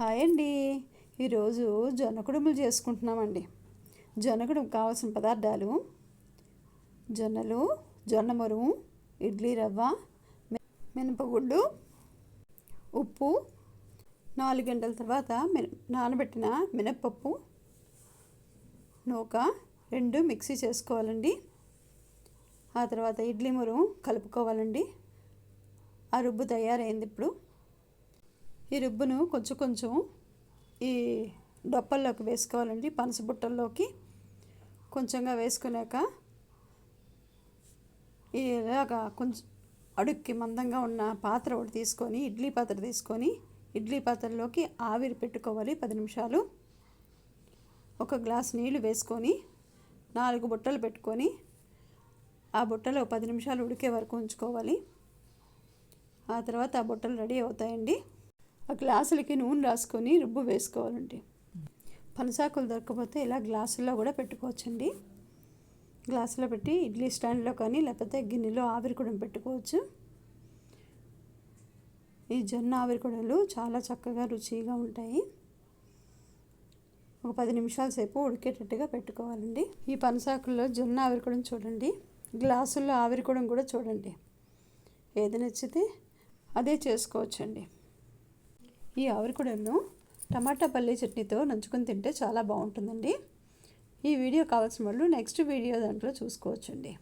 Hi అండి. ఈరోజు జొన్న కుడుములు చేసుకుంటున్నామండి. జొన్న కుడుము కావాల్సిన పదార్థాలు జొన్నలు జొన్న మరువు ఇడ్లీ రవ్వ మినపగుడ్డు ఉప్పు నాలుగు గంటల తర్వాత మిన నానబెట్టిన మినప్పప్పు నూక రెండు మిక్సీ చేసుకోవాలండి. ఆ తర్వాత ఇడ్లీ మరువు కలుపుకోవాలండి. ఆ రుబ్బు తయారైంది ఇప్పుడు. ఈ రుబ్బును కొంచెం కొంచెం ఈ డొప్పల్లోకి వేసుకోవాలండి. పనస బుట్టల్లోకి కొంచెంగా వేసుకున్నాక ఇలాగా కొంచెం అడుక్కి మందంగా ఉన్న పాత్ర ఒకటి తీసుకొని ఇడ్లీ పాత్ర తీసుకొని ఇడ్లీ పాత్రలోకి ఆవిరి పెట్టుకోవాలి పది నిమిషాలు. ఒక గ్లాస్ నీళ్ళు వేసుకొని నాలుగు బుట్టలు పెట్టుకొని ఆ బుట్టలో పది నిమిషాలు ఉడికే వరకు ఉంచుకోవాలి. ఆ తర్వాత ఆ బుట్టలు రెడీ అవుతాయండి. ఆ గ్లాసులకి నూనె రాసుకొని రుబ్బు వేసుకోవాలండి. పనసాకులు దొరకకపోతే ఇలా గ్లాసుల్లో కూడా పెట్టుకోవచ్చండి. గ్లాసులో పెట్టి ఇడ్లీ స్టాండ్లో కానీ లేకపోతే గిన్నెలో ఆవిరి కూడా పెట్టుకోవచ్చు. ఈ జొన్న ఆవిరి కూడలు చాలా చక్కగా రుచిగా ఉంటాయి. ఒక పది నిమిషాల సేపు ఉడికేటట్టుగా పెట్టుకోవాలండి. ఈ పనసాకుల్లో జొన్న ఆవిరికూడం చూడండి. గ్లాసుల్లో ఆవిరి కూడా చూడండి. ఏది నచ్చితే అదే చేసుకోవచ్చండి. ఈ ఆవిరికూడను టమాటా పల్లీ చట్నీతో నంచుకొని తింటే చాలా బాగుంటుందండి. ఈ వీడియో కావాల్సిన వాళ్ళు నెక్స్ట్ వీడియో దాంట్లో చూసుకోవచ్చండి.